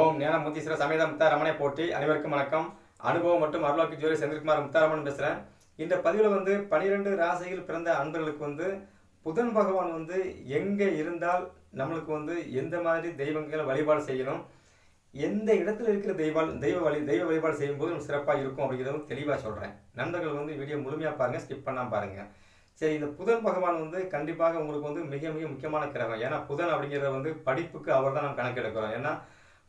ஓம் ஞான முத்தீஸ்வர சமேத முத்தாரமனை போட்டி அனைவருக்கும் வணக்கம். அனுபவம் மற்றும் அருளாக்கி ஜோதி செந்தில்குமார் முத்தாரமன் பேசுகிறேன் இந்த பதிவில் வந்து பனிரெண்டு ராசியில் பிறந்த அன்பர்களுக்கு வந்து புதன் பகவான் வந்து எங்கே இருந்தால் நம்மளுக்கு வந்து எந்த மாதிரி தெய்வங்களை வழிபாடு செய்யணும் எந்த இடத்துல இருக்கிற தெய்வால் தெய்வ வழி தெய்வ வழிபாடு செய்யும்போது நம்ம சிறப்பாக இருக்கும் அப்படிங்கிறதும் தெளிவாக சொல்கிறேன் நண்பர்கள் வந்து வீடியோ முழுமையாக பாருங்கள் ஸ்கிப் பண்ணாமல் பாருங்கள் சரி இந்த புதன் பகவான் வந்து கண்டிப்பாக உங்களுக்கு வந்து மிக மிக முக்கியமான கிரகம். ஏன்னா புதன் அப்படிங்கிறத வந்து படிப்புக்கு அவர் தான் நம்ம கணக்கெடுக்கிறோம். ஏன்னா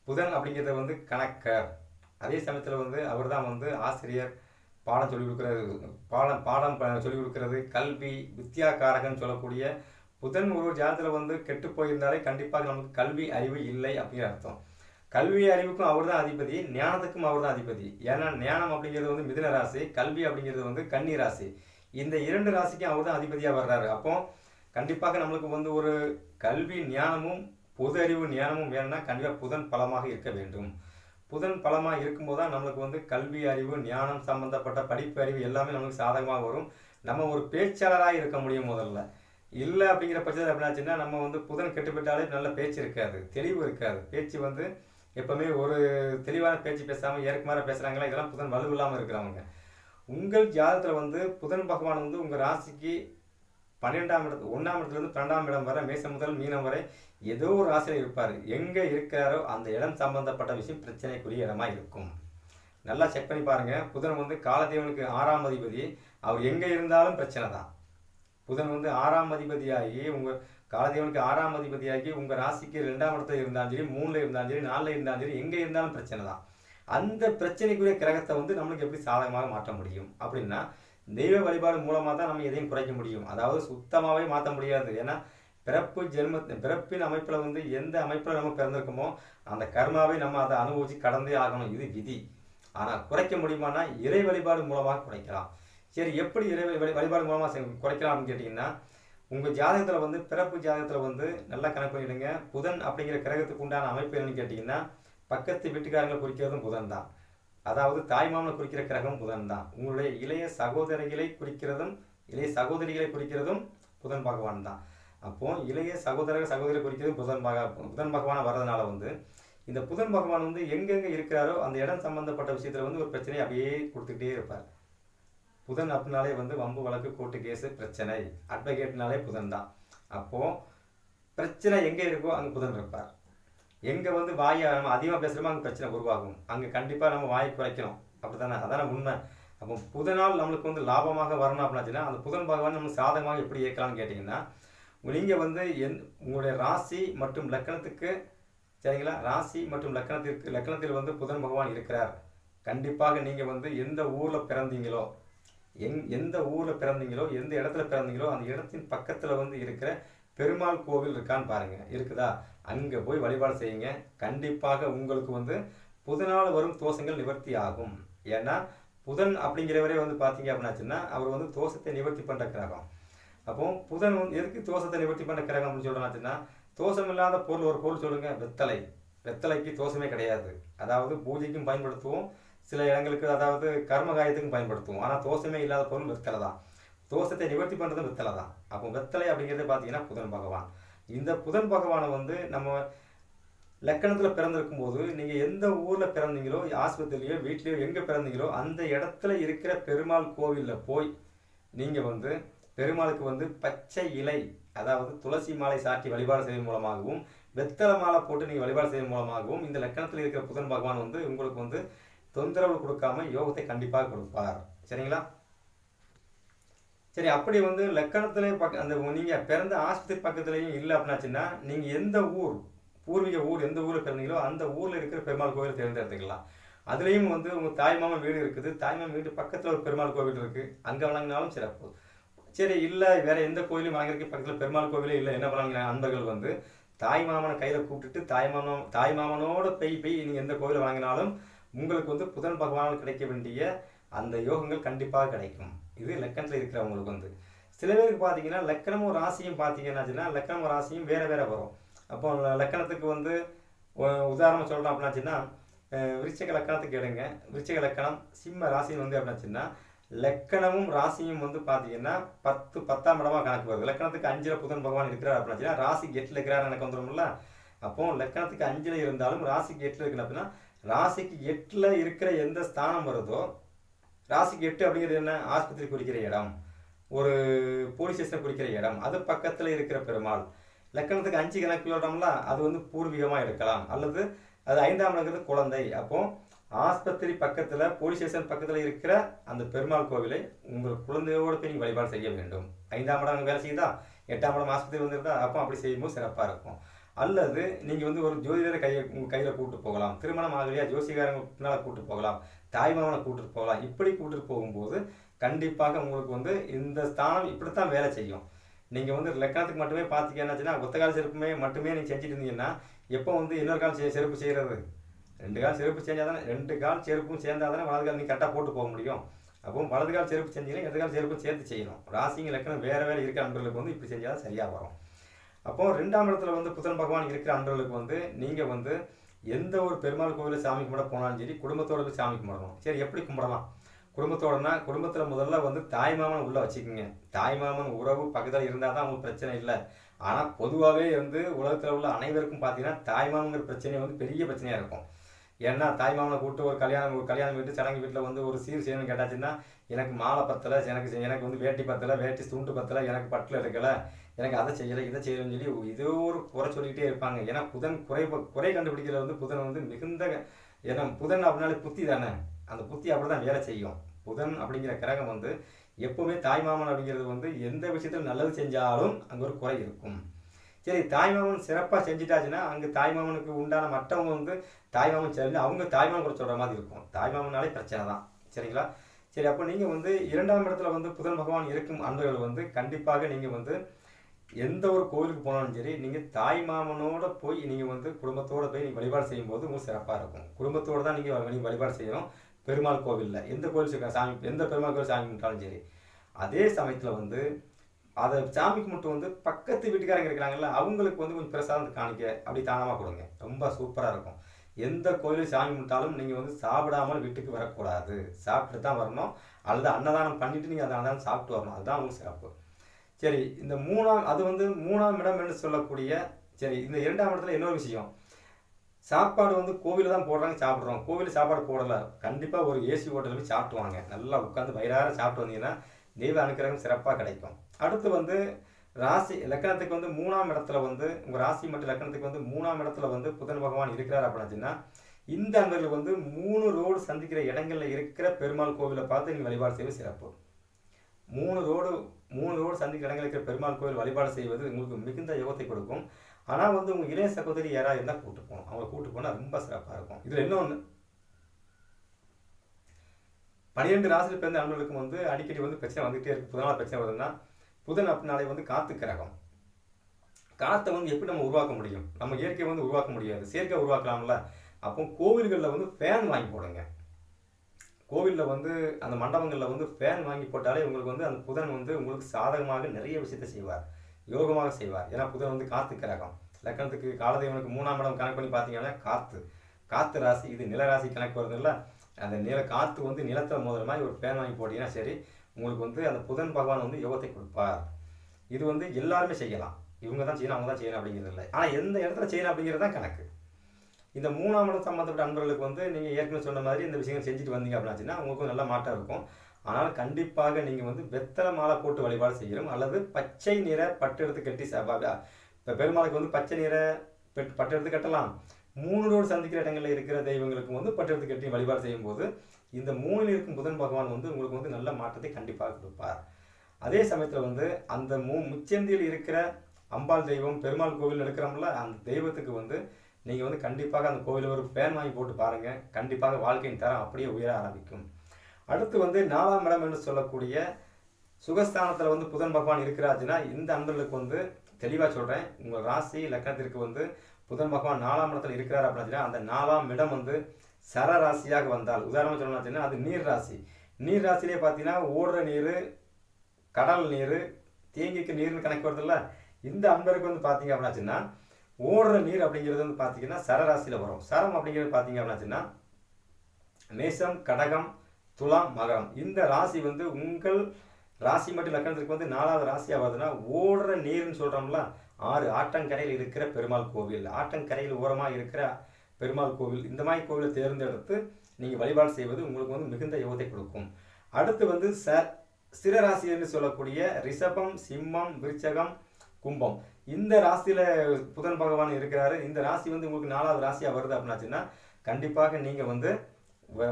புதன் அப்படிங்கிறத வந்து கணக்கர். அதே சமயத்தில் வந்து அவர் தான் வந்து ஆசிரியர். பாடம் சொல்லிக் கொடுக்குறது. பாடம் பாடம் ப- சொல்லிக் கொடுக்கறது. கல்வி வித்யாகாரகன் சொல்லக்கூடிய புதன் ஒரு ஜாதத்தில் வந்து கெட்டு போயிருந்தாலே கண்டிப்பாக நமக்கு கல்வி அறிவு இல்லை அப்படிங்கிற அர்த்தம். கல்வி அறிவுக்கும் அவர் தான் அதிபதி ஞானத்துக்கும் அவர் தான் அதிபதி. ஏன்னா ஞானம் அப்படிங்கிறது வந்து மிதுன ராசி கல்வி அப்படிங்கிறது வந்து கன்னி ராசி. இந்த இரண்டு ராசிக்கும் அவர் தான் அதிபதியாக வர்றாரு. அப்போ கண்டிப்பாக நம்மளுக்கு வந்து ஒரு கல்வி ஞானமும் பொது அறிவு ஞானமும் வேணும்னா கண்டிப்பாக புதன் பலமாக இருக்க வேண்டும். புதன் பலமாக இருக்கும்போது தான் நம்மளுக்கு வந்து கல்வி அறிவு ஞானம் சம்பந்தப்பட்ட படிப்பு அறிவு எல்லாமே நம்மளுக்கு சாதகமாக வரும். நம்ம ஒரு பேச்சாளராக இருக்க முடியும் முதல்ல. இல்லை அப்படிங்கிற பட்சத்தில் எப்படின்னாச்சுன்னா நம்ம வந்து புதன் கெட்டுப்பட்டாலே நல்ல பேச்சு இருக்காது தெளிவு இருக்காது. பேச்சு வந்து எப்பவுமே ஒரு தெளிவான பேச்சு பேசாமல் ஏற்கமாற பேசுகிறாங்களா இதெல்லாம் புதன் வலுவில்லாமல் இருக்கிறவங்க. உங்கள் ஜாதத்தில் வந்து புதன் பகவான் வந்து உங்கள் ராசிக்கு பன்னிரெண்டாம் இடத்து ஒன்றாம் இடத்துலேருந்து பன்னெண்டாம் இடம் வரை மேசம் முதல் மீனம் வரை ஏதோ ஒரு ராசியில் இருப்பார். எங்கே இருக்கிறாரோ அந்த இடம் சம்பந்தப்பட்ட விஷயம் பிரச்சனைக்குரிய இடமா இருக்கும். நல்லா செக் பண்ணி பாருங்கள் புதன் வந்து காலதேவனுக்கு ஆறாம் அதிபதி. அவர் எங்கே இருந்தாலும் பிரச்சனை தான். புதன் வந்து ஆறாம் அதிபதியாகி உங்கள் காலதேவனுக்கு ஆறாம் அதிபதியாகி உங்கள் ராசிக்கு ரெண்டாம் இடத்துல இருந்தாலும் சரி மூணில் இருந்தாலும் சரி நாலில் இருந்தாலும் சரி எங்கே இருந்தாலும் பிரச்சனை தான். அந்த பிரச்சனைக்குரிய கிரகத்தை வந்து நம்மளுக்கு எப்படி சாதகமாக மாற்ற முடியும்? அப்படின்னா தெய்வ வழிபாடு மூலமாக தான் நம்ம எதையும் குறைக்க முடியும். அதாவது சுத்தமாகவே மாற்ற முடியாது. ஏன்னா பிறப்பு ஜென்ம பிறப்பின் அமைப்பில் வந்து எந்த அமைப்பில் நம்ம பிறந்திருக்கோமோ அந்த கர்மாவை நம்ம அதை அனுபவிச்சு கடந்தே ஆகணும். இது விதி. ஆனால் குறைக்க முடியுமானா இறை வழிபாடு மூலமாக குறைக்கலாம். சரி எப்படி இறை வழி வழிபாடு மூலமாக குறைக்கலாம்னு கேட்டிங்கன்னா உங்கள் ஜாதகத்தில் வந்து பிறப்பு ஜாதகத்தில் வந்து நல்லா கணக்கு பண்ணிவிடுங்க புதன் அப்படிங்கிற கிரகத்துக்கு உண்டான அமைப்பு என்னன்னு கேட்டிங்கன்னா பக்கத்து வீட்டுக்காரங்களை குறிக்கிறதும் புதன் தான். அதாவது தாய்மாமனை குறிக்கிற கிரகம் புதன் தான். உங்களுடைய இளைய சகோதரிகளை குறிக்கிறதும் இளைய சகோதரிகளை குறிக்கிறதும் புதன் பகவான் தான். அப்போ இளைய சகோதரர் சகோதரி குறிக்கிறது புதன் பக புதன் பகவான் வர்றதுனால வந்து இந்த புதன் பகவான் வந்து எங்கெங்கே இருக்கிறாரோ அந்த இடம் சம்மந்தப்பட்ட விஷயத்தில் வந்து ஒரு பிரச்சனையை அப்படியே கொடுத்துக்கிட்டே இருப்பார். புதன் அப்படின்னாலே வந்து வம்பு வழக்கு கோர்ட்டு கேஸு பிரச்சனை. அட்வொகேட்னாலே புதன் தான். அப்போது பிரச்சனை எங்கே இருக்கோ அங்கே புதன் இருப்பார். எங்கே வந்து வாயை நம்ம அதிகமாக பேசுகிறோமோ அங்கே பிரச்சனை உருவாகும். அங்கே கண்டிப்பாக நம்ம வாயை குறைக்கணும். அப்படி தானே அதான உண்மை. அப்போ புதனால் நம்மளுக்கு வந்து லாபமாக வரணும் அப்படின்னாச்சுன்னா அந்த புதன் பகவான் நம்ம சாதகமாக எப்படி இயக்கலாம்னு கேட்டிங்கன்னா நீங்கள் வந்து எந் உங்களுடைய ராசி மற்றும் லக்கணத்துக்கு சரிங்களா? ராசி மற்றும் லக்கணத்திற்கு லக்கணத்தில் வந்து புதன் பகவான் இருக்கிறார். கண்டிப்பாக நீங்கள் வந்து எந்த ஊரில் பிறந்தீங்களோ எங் எந்த ஊரில் பிறந்தீங்களோ எந்த இடத்துல பிறந்தீங்களோ அந்த இடத்தின் பக்கத்தில் வந்து இருக்கிற பெருமாள் கோவில் இருக்கான்னு பாருங்கள் இருக்குதா? அங்கே போய் வழிபாடு செய்யுங்க. கண்டிப்பாக உங்களுக்கு வந்து புதனால் வரும் தோஷங்கள் நிவர்த்தி ஆகும். ஏன்னா புதன் அப்படிங்கிறவரே வந்து பார்த்தீங்க அப்படின்னாச்சுன்னா அவர் வந்து தோஷத்தை நிவர்த்தி பண்ணுற கிரகம். அப்போ புதன் வந்து எதுக்கு தோஷத்தை நிவர்த்தி பண்ண கிரகம் அப்படின்னு சொல்கிறாச்சுன்னா தோஷம் இல்லாத பொருள் ஒரு பொருள் சொல்லுங்க வெத்தலை. வெத்தலைக்கு தோஷமே கிடையாது. அதாவது பூஜைக்கும் பயன்படுத்துவோம். சில இடங்களுக்கு அதாவது கர்மகாயத்துக்கும் பயன்படுத்துவோம். ஆனால் தோஷமே இல்லாத பொருள் வெத்தலை தான். தோஷத்தை நிவர்த்தி பண்ணுறது வெத்தலை தான். அப்போ வெத்தலை அப்படிங்கிறது பார்த்தீங்கன்னா புதன் பகவான். இந்த புதன் பகவானை வந்து நம்ம லக்கணத்தில் பிறந்திருக்கும் போது நீங்கள் எந்த ஊரில் பிறந்தீங்களோ ஆஸ்பத்திரிலையோ வீட்லேயோ எங்கே பிறந்தீங்களோ அந்த இடத்துல இருக்கிற பெருமாள் கோவிலில் போய் நீங்கள் வந்து பெருமாளுக்கு வந்து பச்சை இலை அதாவது துளசி மாலை சாற்றி வழிபாடு செய்வதன் மூலமாகவும் வெத்தலை மாலை போட்டு நீங்கள் வழிபாடு செய்வதன் மூலமாகவும் இந்த லக்கணத்தில் இருக்கிற புதன் பகவான் வந்து உங்களுக்கு வந்து தொந்தரவு கொடுக்காம யோகத்தை கண்டிப்பாக கொடுப்பார். சரிங்களா? சரி அப்படி வந்து லக்கணத்துல பக்க அந்த நீங்கள் பிறந்த ஆஸ்பத்திரி பக்கத்துலேயும் இல்லை அப்படின்னாச்சுன்னா நீங்கள் எந்த ஊர் பூர்வீக ஊர் எந்த ஊரில் பிறந்தீங்களோ அந்த ஊரில் இருக்கிற பெருமாள் கோவில் தேர்ந்தெடுத்துக்கலாம். அதுலேயும் வந்து உங்கள் தாய்மாமன் வீடு இருக்குது. தாய்மாமன் வீடு பக்கத்தில் ஒரு பெருமாள் கோவில் இருக்குது அங்கே வழங்கினாலும் சிறப்பு. சரி இல்லை வேற எந்த கோயிலும் வணங்குறதுக்கு பக்கத்தில் பெருமாள் கோவிலே இல்லை. என்ன பண்ணாங்க? அன்பர்கள் வந்து தாய் மாமனை கையில் கூப்பிட்டுட்டு தாய் மாமன் தாய் மாமனோட பெய் பெய் நீங்கள் எந்த கோயிலை வாங்கினாலும் உங்களுக்கு வந்து புதன் பகவானால் கிடைக்க வேண்டிய அந்த யோகங்கள் கண்டிப்பாக கிடைக்கும். இது லக்கணத்தில் இருக்கிறவங்களுக்கு வந்து. சில பேருக்கு பார்த்தீங்கன்னா லக்கணமும் ராசியும் பார்த்தீங்கன்னாச்சுன்னா லக்கணமும் ராசியும் வேற வேற வரும். அப்போ லக்கணத்துக்கு வந்து உதாரணம் சொல்கிறோம் அப்படின்னாச்சுன்னா விருச்சக லக்கணத்துக்கு எடுங்க விருச்சக லக்கணம் சிம்ம ராசி வந்து அப்படின்னாச்சுன்னா லக்கணமும் ராசியும் வந்து பார்த்தீங்கன்னா பத்து பத்தாம் இடமா கணக்கு வருது. லக்கணத்துக்கு அஞ்சில் புதன் பகவான் இருக்கிறார் அப்படின்னு ராசி எட்டில் இருக்கிறார் எனக்கு வந்துடும்ல அப்போ லக்கணத்துக்கு அஞ்சில் இருந்தாலும் ராசிக்கு எட்டில் இருக்கணும் அப்படின்னா ராசிக்கு எட்டில் இருக்கிற எந்த ஸ்தானம் வருதோ ராசிக்கு எட்டு அப்படிங்கிறது என்ன? ஆஸ்பத்திரி குறிக்கிற இடம். ஒரு போலீஸ் ஸ்டேஷன் குறிக்கிற இடம். அது பக்கத்தில் இருக்கிற பெருமாள். லக்கணத்துக்கு அஞ்சு கணக்கு சொல்கிறோம்ல அது வந்து பூர்வீகமாக எடுக்கலாம். அல்லது அது ஐந்தாம் இடங்கிறது குழந்தை. அப்போது ஆஸ்பத்திரி பக்கத்தில் போலீஸ் ஸ்டேஷன் பக்கத்தில் இருக்கிற அந்த பெருமாள் கோவிலை உங்கள் குழந்தையோடு போய் நீங்கள் வழிபாடு செய்ய வேண்டும். ஐந்தாம் இடம் அங்கே வேலை செய்யுதா? எட்டாம் இடம் ஆஸ்பத்திரி வந்துருந்தா அப்போ அப்படி செய்யும்போது சிறப்பாக இருக்கும். அல்லது நீங்கள் வந்து ஒரு ஜோதிடரை கையை உங்கள் கையில் கூப்பிட்டு போகலாம். திருமணம் ஆகலையா ஜோசிகாரங்க பின்னால் கூப்பிட்டு போகலாம். தாய்மாமனை கூப்பிட்டு போகலாம். இப்படி கூப்பிட்டு போகும்போது கண்டிப்பாக உங்களுக்கு வந்து இந்த ஸ்தானம் இப்படித்தான் வேலை செய்யும். நீங்கள் வந்து லக்கணத்துக்கு மட்டுமே பார்த்தீங்கன்னாச்சுன்னா ஒத்த கால செருப்புமே மட்டுமே நீங்கள் செஞ்சுட்டு இருந்தீங்கன்னா எப்போ வந்து இன்னொரு கால செருப்பு செய்கிறது ரெண்டு கால் செருப்பு செஞ்சால் தானே ரெண்டு கால் செருப்பும் சேர்ந்தால் தானே வலது கால் நீங்கள் கரெக்டாக போட்டு போக முடியும். அப்போ வலது கால் செருப்பு செஞ்சீங்கன்னா இடது கால் செருப்பும் சேர்த்து செய்யணும். ராசிங்க லக்கணம் வேறு வேறு இருக்கிற அன்பர்களுக்கு வந்து இப்படி செஞ்சால் தான் சரியாக வரும். அப்போ ரெண்டாம் இடத்துல வந்து புதன் பகவான் இருக்கிற அன்பர்களுக்கு வந்து நீங்கள் வந்து எந்த ஒரு பெருமாள் கோவிலில் சாமி கும்பிட போனாலும் சரி குடும்பத்தோட போய் சாமி கும்பிடணும். சரி எப்படி கும்பிடலாம்? குடும்பத்தோடனா குடும்பத்தில் முதல்ல வந்து தாய்மாமன் உள்ளே வச்சுக்கோங்க. தாய்மாமன் உறவு பக்கத்தில் இருந்தால் தான் அவங்களுக்கு பிரச்சனை இல்லை. ஆனால் பொதுவாகவே வந்து உலகத்தில் உள்ள அனைவருக்கும் பார்த்தீங்கன்னா தாய்மாமங்கிற பிரச்சனை வந்து பெரிய பிரச்சனையாக இருக்கும். ஏன்னா தாய்மாமனை கூப்பிட்டு ஒரு கல்யாணம் ஒரு கல்யாணம் வீட்டு சடங்கு வீட்டில் வந்து ஒரு சீர் செய்யணும்னு கேட்டாச்சுன்னா எனக்கு மாலை பத்தலை எனக்கு எனக்கு வந்து வேட்டி பத்தலை வேட்டி துண்டு பத்தலை எனக்கு பட்டில் எடுக்கலை எனக்கு அதை செய்யலை இதை செய்யலைன்னு சொல்லி இது ஒரு குறை சொல்லிக்கிட்டே இருப்பாங்க. ஏன்னா புதன் குறை குறை கண்டுபிடிக்கிறதுல வந்து புதன் வந்து மிகுந்த ஏன்னா புதன் அப்படின்னாலே புத்தி தானே? அந்த புத்தி அப்படி தான் வேலை செய்யும். புதன் அப்படிங்கிற கிரகம் வந்து எப்போவுமே தாய்மாமன் அப்படிங்கிறது வந்து எந்த விஷயத்தில் நல்லது செஞ்சாலும் அங்கே ஒரு குறை இருக்கும். சரி தாய்மாமன் சிறப்பாக செஞ்சுட்டாச்சுன்னா அங்கே தாய்மாமனுக்கு உண்டான மற்றவங்க வந்து தாய்மாமன் சரி அவங்க தாய்மாமன் கூட சொல்கிற மாதிரி இருக்கும். தாய்மாமனாலே பிரச்சனை தான். சரிங்களா? சரி அப்போ நீங்கள் வந்து இரண்டாம் இடத்துல வந்து புதன் பகவான் இருக்கும் அன்பர்கள் வந்து கண்டிப்பாக நீங்கள் வந்து எந்த ஒரு கோவிலுக்கு போனாலும் சரி நீங்கள் தாய்மாமனோட போய் நீங்கள் வந்து குடும்பத்தோடு போய் நீங்கள் வழிபாடு செய்யும்போது உங்களுக்கு சிறப்பாக இருக்கும். குடும்பத்தோடு தான் நீங்கள் நீங்கள் வழிபாடு செய்யணும். பெருமாள் கோவிலில் எந்த கோவில் சாமி எந்த பெருமாள் கோவில் சாமி கும்பிட்டாலும் சரி. அதே சமயத்தில் வந்து அதை சாமிக்கு மட்டும் வந்து பக்கத்து வீட்டுக்காரங்க இருக்கிறாங்கல்ல அவங்களுக்கு வந்து கொஞ்சம் பிரசாதம் காணிக்க அப்படி தானமாக கொடுங்க. ரொம்ப சூப்பராக இருக்கும். எந்த கோயிலில் சாமி கும்பிட்டாலும் நீங்கள் வந்து சாப்பிடாமல் வீட்டுக்கு வரக்கூடாது. சாப்பிட்டு தான் வரணும். அல்லது அன்னதானம் பண்ணிட்டு நீங்கள் அந்த அன்னதானம் சாப்பிட்டு வரணும். அதுதான் உங்களுக்கு சிறப்பு. சரி இந்த மூணாம் அது வந்து மூணாம் இடம் என்று சொல்லக்கூடிய சரி இந்த இரண்டாம் இடத்துல இன்னொரு விஷயம். சாப்பாடு வந்து கோவிலில் தான் போடுறாங்க சாப்பிட்றோம். கோவில் சாப்பாடு போடலை. கண்டிப்பாக ஒரு ஏசி ஹோட்டலில் போய் சாப்பிட்டு வாங்க. நல்லா உட்காந்து வயிறார சாப்பிட்டு வந்தீங்கன்னா தெய்வ அனுக்கிரகம் சிறப்பாக கிடைக்கும். அடுத்து வந்து ராசி லக்கணத்துக்கு வந்து மூணாம் இடத்துல வந்து உங்கள் ராசி மற்றும் லக்கணத்துக்கு வந்து மூணாம் இடத்துல வந்து புதன் பகவான் இருக்கிறார் அப்படின்னா இந்த அன்பர்கள் வந்து மூணு ரோடு சந்திக்கிற இடங்களில் இருக்கிற பெருமாள் கோவிலை பார்த்து நீங்கள் வழிபாடு செய்வது சிறப்பு. மூணு ரோடு மூணு ரோடு சந்திக்கிற இடங்களில் இருக்கிற பெருமாள் கோவில் வழிபாடு செய்வது உங்களுக்கு மிகுந்த யோகத்தை கொடுக்கும். ஆனால் வந்து உங்கள் இளைய சகோதரி யாராக இருந்தால் கூப்பிட்டு போகணும். அவங்களை கூட்டு போனால் ரொம்ப சிறப்பாக இருக்கும். இதில் இன்னொன்று பன்னிரெண்டு ராசியில் பிறந்த அன்பர்களுக்கும் வந்து அடிக்கடி வந்து பிரச்சனை வந்துகிட்டே இருக்கு. புதனால் பிரச்சனை வருதுன்னா புதன் அப்படின்னாலே வந்து காத்து கிரகம். காற்றை வந்து எப்படி நம்ம உருவாக்க முடியும்? நம்ம இயற்கையை வந்து உருவாக்க முடியாது. செயற்கை உருவாக்கலாம்ல. அப்போ கோவில்களில் வந்து ஃபேன் வாங்கி போடுங்க. கோவிலில் வந்து அந்த மண்டபங்களில் வந்து ஃபேன் வாங்கி போட்டாலே உங்களுக்கு வந்து அந்த புதன் வந்து உங்களுக்கு சாதகமாக நிறைய விஷயத்தை செய்வார். யோகமாக செய்வார். ஏன்னா புதன் வந்து காத்து கிரகம். லக்கணத்துக்கு காலதெய்வனுக்கு மூணாம் இடம் கணக்கு பண்ணி பார்த்தீங்கன்னா காத்து. காத்து ராசி இது நிலராசி கணக்கு கணக்கு வருதுல்ல. அந்த நில காற்று வந்து நிலத்தில் மோதுற மாதிரி ஒரு ஃபேன் வாங்கி போட்டிங்கன்னா சரி உங்களுக்கு வந்து அந்த புதன் பகவான் வந்து யோகத்தை கொடுப்பார். இது வந்து எல்லாருமே செய்யலாம். இவங்க தான் செய்யணும் அவங்க தான் செய்யணும் அப்படிங்கிறது இல்லை. ஆனால் எந்த இடத்துல செய்யணும் அப்படிங்கிறது தான் கணக்கு. இந்த மூணாம் இடம் சம்மந்தப்பட்ட அன்பர்களுக்கு வந்து நீங்கள் ஏற்கனவே சொன்ன மாதிரி இந்த விஷயங்கள் செஞ்சுட்டு வந்தீங்க அப்படின்னாச்சுன்னா உங்களுக்கு நல்ல மாட்டம் இருக்கும். ஆனால் கண்டிப்பாக நீங்கள் வந்து வெத்தலை மாலை போட்டு வழிபாடு செய்யணும். அல்லது பச்சை நிற பட்டு எடுத்து கட்டி இப்போ பெருமாளுக்கு வந்து பச்சை நிற பெட் பட்டு எடுத்து கட்டலாம். மூணு ரோடு சந்திக்கிற இடங்களில் இருக்கிற தெய்வங்களுக்கும் வந்து பட்டு கட்டி வழிபாடு செய்யும்போது இந்த மூணில் இருக்கும் புதன் பகவான் வந்து உங்களுக்கு வந்து நல்ல மாற்றத்தை கண்டிப்பாக கொடுப்பார். அதே சமயத்தில் வந்து அந்த மூ முச்சந்தியில் இருக்கிற அம்பாள் தெய்வம் பெருமாள் கோவில் எடுக்கிறோம்ல அந்த தெய்வத்துக்கு வந்து நீங்கள் வந்து கண்டிப்பாக அந்த கோவிலில் ஒரு ஃபேன் வாங்கி போட்டு பாருங்கள் கண்டிப்பாக வாழ்க்கையின் தரம் அப்படியே உயர ஆரம்பிக்கும். அடுத்து வந்து நாலாம் இடம் என்று சொல்லக்கூடிய சுகஸ்தானத்தில் வந்து புதன் பகவான் இருக்கிறாச்சுன்னா இந்த அன்பர்களுக்கு வந்து தெளிவாக சொல்கிறேன் உங்கள் ராசி லக்னத்திற்கு வந்து புதன் பகவான் நாலாம் இடத்துல இருக்கிறார் அப்படின்னா அந்த நாலாம் இடம் வந்து சர ராசியாக வந்தால். உதாரணமாக சொல்லணும்னா அது நீர் ராசி நீர் ராசிலே பார்த்தீங்கன்னா ஓடுற நீர் கடல் நீர் தேங்கிக்கு நீர்னு கணக்கு வருதுல்ல இந்த அன்பருக்கு வந்து பார்த்தீங்க அப்படின்னாச்சுன்னா ஓடுற நீர் அப்படிங்கிறது வந்து பார்த்தீங்கன்னா சரராசியில் வரும். சரம் அப்படிங்கிறது பார்த்தீங்க அப்படின்னாச்சுன்னா மேசம் கடகம் துலாம் மகரம். இந்த ராசி வந்து உங்கள் ராசி மட்டும் லக்கணத்துக்கு வந்து நாலாவது ராசியாக வருதுன்னா ஓடுற நீர்னு சொல்கிறோம்ல ஆறு ஆற்றங்கரையில் இருக்கிற பெருமாள் கோவில். ஆற்றங்கரையில் ஓரமாக இருக்கிற பெருமாள் கோவில். இந்த மாதிரி கோவிலை தேர்ந்தெடுத்து நீங்கள் வழிபாடு செய்வது உங்களுக்கு வந்து மிகுந்த யோகத்தை கொடுக்கும். அடுத்து வந்து ச சிறராசி என்று சொல்லக்கூடிய ரிஷபம் சிம்மம் விருச்சகம் கும்பம். இந்த ராசியில் புதன் பகவான் இருக்கிறாரு. இந்த ராசி வந்து உங்களுக்கு நாலாவது ராசியாக வருது அப்படின்னாச்சுன்னா கண்டிப்பாக நீங்கள் வந்து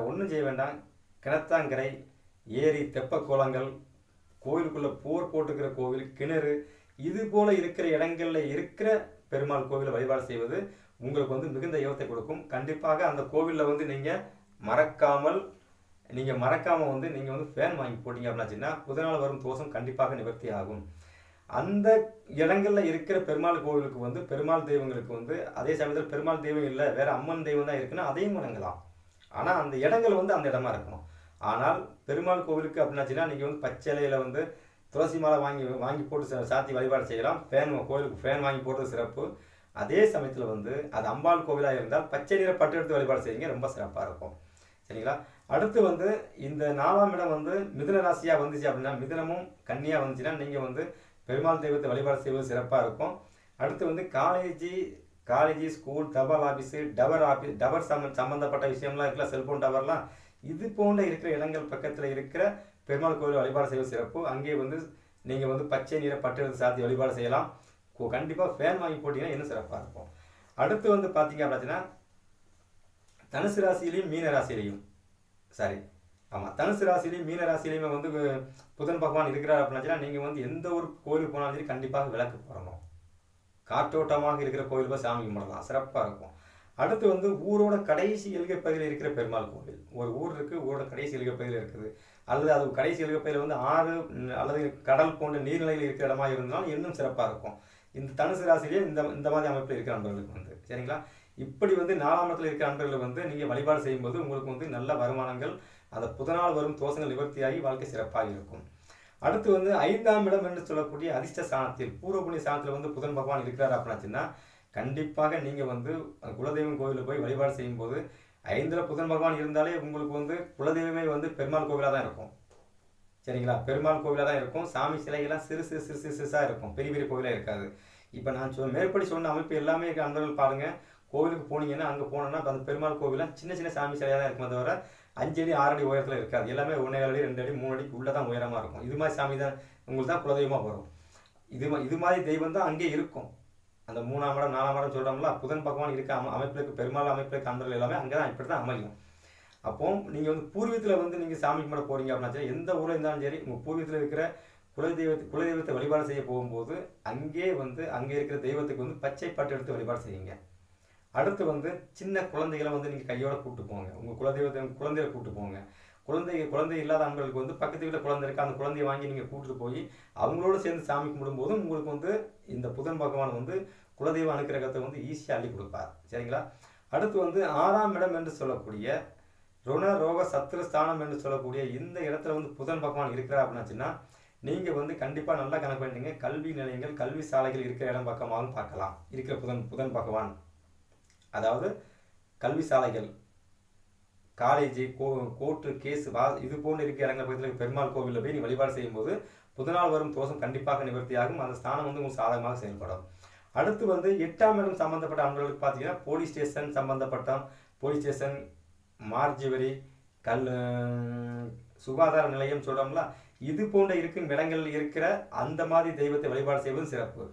ஒன்றும் செய்ய வேண்டாம். கிணத்தாங்கரை ஏரி தெப்ப கோலங்கள் கோவிலுக்குள்ளே போர் போட்டுக்கிற கோவில் கிணறு இது போல இருக்கிற இடங்கள்ல இருக்கிற பெருமாள் கோவிலை வழிபாடு செய்வது உங்களுக்கு வந்து மிகுந்த யோகத்தை கொடுக்கும். கண்டிப்பாக அந்த கோவிலில் வந்து நீங்கள் மறக்காமல் நீங்கள் மறக்காமல் வந்து நீங்கள் வந்து ஃபேன் வாங்கி போட்டீங்க அப்படின்னாச்சுன்னா புதனால் வரும் தோஷம் கண்டிப்பாக நிவர்த்தி ஆகும். அந்த இடங்களில் இருக்கிற பெருமாள் கோவிலுக்கு வந்து பெருமாள் தெய்வங்களுக்கு வந்து அதே சமயத்தில் பெருமாள் தெய்வம் இல்லை வேறு அம்மன் தெய்வம் தான் இருக்குன்னா அதையும் வணங்கலாம். ஆனால் அந்த இடங்கள் வந்து அந்த இடமா இருக்கணும். ஆனால் பெருமாள் கோவிலுக்கு அப்படின்னாச்சுன்னா நீங்கள் வந்து பச்சை இலையில வந்து துளசி மாலை வாங்கி வாங்கி போட்டு சாத்தி வழிபாடு செய்யலாம். ஃபேன் கோயிலுக்கு ஃபேன் வாங்கி போடுறது சிறப்பு. அதே சமயத்தில் வந்து அது அம்பாள் கோவிலாக இருந்தால் பச்சை நிற பட்டு எடுத்து வழிபாடு செய்யுங்க. ரொம்ப சிறப்பாக இருக்கும். சரிங்களா? அடுத்து வந்து இந்த நாலாம் இடம் வந்து மிதுன ராசியாக வந்துச்சு அப்படின்னா மிதுனமும் கன்னியாக வந்துச்சுன்னா நீங்கள் வந்து பெருமாள் தெய்வத்தை வழிபாடு செய்வது சிறப்பாக இருக்கும். அடுத்து வந்து college college school tower office tower office tower சம்ம சம்மந்தப்பட்ட விஷயம்லாம் இருக்குல்ல செல்ஃபோன் டவர்லாம் இது போன்ற இருக்கிற இடங்கள் பக்கத்தில் இருக்கிற பெருமாள் கோவில் வழிபாடு செய்வது சிறப்பு. அங்கே வந்து நீங்கள் வந்து பச்சை நீரை பட்டு எடுத்து சாத்தி வழிபாடு செய்யலாம். கண்டிப்பாக ஃபேன் வாங்கி போட்டிங்கன்னா இன்னும் சிறப்பாக இருக்கும். அடுத்து வந்து பார்த்தீங்க அப்படின்னா தனுசு ராசியிலையும் மீன ராசியிலையும் சாரி ஆமாம் தனுசு ராசிலையும் மீன ராசிலையுமே வந்து புதன் பகவான் இருக்கிறார் அப்படின்னா நீங்கள் வந்து எந்த ஒரு கோயிலுக்கு போனாலும் சரி கண்டிப்பாக விளக்கு போடணும். காற்றோட்டமாக இருக்கிற கோயில் போய் சாமி கும்பிடலாம். சிறப்பாக இருக்கும். அடுத்து வந்து ஊரோட கடைசி எல்கை பகுதியில் இருக்கிற பெருமாள் கோவில். ஒரு ஊர் இருக்குது ஊரோட கடைசி எல்கை பகுதியில் இருக்குது. அல்லது அது கடைசி எல்கை வந்து ஆறு அல்லது கடல் போன்ற நீர்நிலையில் இருக்கிற இடமா இருந்தாலும் இன்னும் சிறப்பாக இருக்கும். இந்த தனுசு ராசிலேயே இந்த இந்த மாதிரி அமைப்பில் இருக்கிற நண்பர்களுக்கு வந்து சரிங்களா? இப்படி வந்து நாலாம் இடத்துல இருக்கிற நண்பர்கள் வந்து நீங்கள் வழிபாடு செய்யும்போது உங்களுக்கு வந்து நல்ல வருமானங்கள் அந்த புதனால் வரும் தோசங்கள் நிவர்த்தியாகி வாழ்க்கை சிறப்பாக இருக்கும். அடுத்து வந்து ஐந்தாம் இடம் என்று சொல்லக்கூடிய அதிர்ஷ்ட ஸ்தானத்தில் பூர்வ புண்ணிய ஸ்தானத்தில் வந்து புதன் பகவான் இருக்கிறார் அப்படின்னாச்சுன்னா கண்டிப்பாக நீங்கள் வந்து குலதெய்வம் கோயிலில் போய் வழிபாடு செய்யும்போது ஐந்தில் புதன் பகவான் இருந்தாலே உங்களுக்கு வந்து குலதெய்வமே வந்து பெருமாள் கோவிலாக தான் இருக்கும். சரிங்களா? பெருமாள் கோவிலாக தான் இருக்கும். சாமி சிலைகள்லாம் சிறு சிறு சிறு சிறு சிறுசாக இருக்கும். பெரிய பெரிய கோவிலாக இருக்காது. இப்போ நான் சொ மேற்படி சொன்ன அமைப்பு எல்லாமே இருக்க. அன்பர்கள் பாருங்கள் கோவிலுக்கு போனீங்கன்னா அங்கே போனோன்னா அந்த பெருமாள் கோவிலாம் சின்ன சின்ன சாமி சிலையாக தான் இருக்குமே தவிர அஞ்சு அடி ஆறு அடி உயரத்தில் இருக்காது. எல்லாமே ஒன்றே அடி ரெண்டு அடி மூணு அடிக்கு உள்ளே தான் உயரமாக இருக்கும். இது மாதிரி சாமி தான் உங்களுக்கு தான் குலதெய்வமாக வரும். இது இது மாதிரி தெய்வம் தான் அங்கே இருக்கும். அந்த மூணாம் இடம் நாலாம் இடம் சொல்கிறோம்ல புதன் பகவான் இருக்க அம அமைப்பிற்கு பெருமாள் அமைப்பிற்கு அன்பர்கள் எல்லாமே அங்கே தான் இப்படி தான் அமையும். அப்போ நீங்கள் வந்து பூர்வீகத்தில் வந்து நீங்கள் சாமி கும்பிட போகிறீங்க அப்படின்னா எந்த ஊரில் இருந்தாலும் சரி உங்கள் பூர்வீகத்தில் இருக்கிற குலதெய்வத்தை குலதெய்வத்தை வழிபாடு செய்ய போகும்போது அங்கே வந்து அங்கே இருக்கிற தெய்வத்துக்கு வந்து பச்சை பாட்டு எடுத்து வழிபாடு செய்யுங்க. அடுத்து வந்து சின்ன குழந்தைகளை வந்து நீங்கள் கையோட கூப்பிட்டு போங்க. உங்கள் குலதெய்வத்தை குழந்தைய கூப்பிட்டு போங்க. குழந்தை குழந்தை இல்லாத ஆண்களுக்கு வந்து பக்கத்து வீட்டில் குழந்தை இருக்குது அந்த குழந்தைய வாங்கி நீங்கள் கூட்டிட்டு போய் அவங்களோட சேர்ந்து சாமி கும்பிடும்போதும் உங்களுக்கு வந்து இந்த புதன் பகவான் வந்து குலதெய்வ அனுக்கிரகத்தை வந்து ஈஸியாக அள்ளி கொடுப்பார். சரிங்களா? அடுத்து வந்து ஆறாம் இடம் என்று சொல்லக்கூடிய ருண ரோக சத்திர ஸ்தானம் என்று சொல்லக்கூடிய இந்த இடத்துல வந்து புதன் பகவான் இருக்கிறார் அப்படின்னாச்சுன்னா நீங்கள் வந்து கண்டிப்பாக நல்லா கணக்கு பண்ணிட்டீங்க கல்வி நிலையங்கள் கல்வி சாலைகள் இருக்கிற இடம் பக்கமாகவும் பார்க்கலாம். இருக்கிற புதன் புதன் பகவான். அதாவது கல்வி சாலைகள். காலேஜ் கோ கோர்ட்டு கேஸ் வா இது போன்ற இருக்கிற இடங்கள் பக்கத்தில் பெருமாள் கோவிலில் போய் நீ வழிபாடு செய்யும்போது புதனால் வரும் தோஷம் கண்டிப்பாக நிவர்த்தியாகும். அந்த ஸ்தானம் வந்து உங்களுக்கு சாதகமாக செயல்படும். அடுத்து வந்து எட்டாம் இடம் சம்மந்தப்பட்ட அன்பர்களுக்கு பார்த்தீங்கன்னா போலீஸ் ஸ்டேஷன் சம்பந்தப்பட்ட போலீஸ் ஸ்டேஷன் மார்ஜிவரி கல் சுகாதார நிலையம் சொல்கிறோம்ல இது போன்ற இருக்கும் இடங்கள் இருக்கிற அந்த மாதிரி தெய்வத்தை வழிபாடு செய்வது சிறப்பு.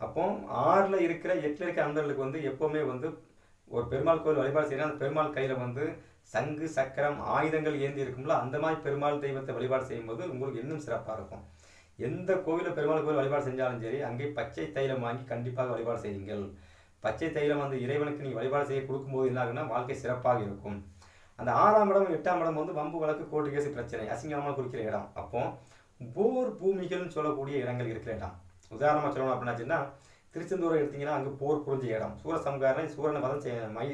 அப்போ ஆறில் இருக்கிற எட்டில் இருக்கிற அன்பர்களுக்கு வந்து எப்போவுமே வந்து ஒரு பெருமாள் கோயில் வழிபாடு செய்யணும். அந்த பெருமாள் கையில் வந்து சங்கு சக்கரம் ஆயுதங்கள் ஏந்தி இருக்கும்ல அந்த மாதிரி பெருமாள் தெய்வத்தை வழிபாடு செய்யும்போது உங்களுக்கு இன்னும் சிறப்பாக இருக்கும். எந்த கோவிலில் பெருமாள் கோவில் வழிபாடு செஞ்சாலும் சரி அங்கே பச்சை தைலம் வாங்கி கண்டிப்பாக வழிபாடு செய்யுங்கள். பச்சை தைலம் வந்து இறைவனுக்கு நீ வழிபாடு செய்ய கொடுக்கும்போது என்ன ஆகுன்னா வாழ்க்கை சிறப்பாக இருக்கும். அந்த ஆறாம் இடம் எட்டாம் இடம் வந்து வம்பு வழக்கு கோர்ட்டு கேஸ் பிரச்சனை அசிங்கமாக குறிக்கிற இடம். அப்போ போர் பூமிகள்னு சொல்லக்கூடிய இடங்கள் இருக்கிற இடம். உதாரணமாக சொல்லணும் அப்படின்னாச்சுன்னா திருச்செந்தூரை எடுத்தீங்கன்னா அங்கே போர் புரிஞ்ச இடம். சூரசம்காரனை சூரனை வதம் செய்ய மை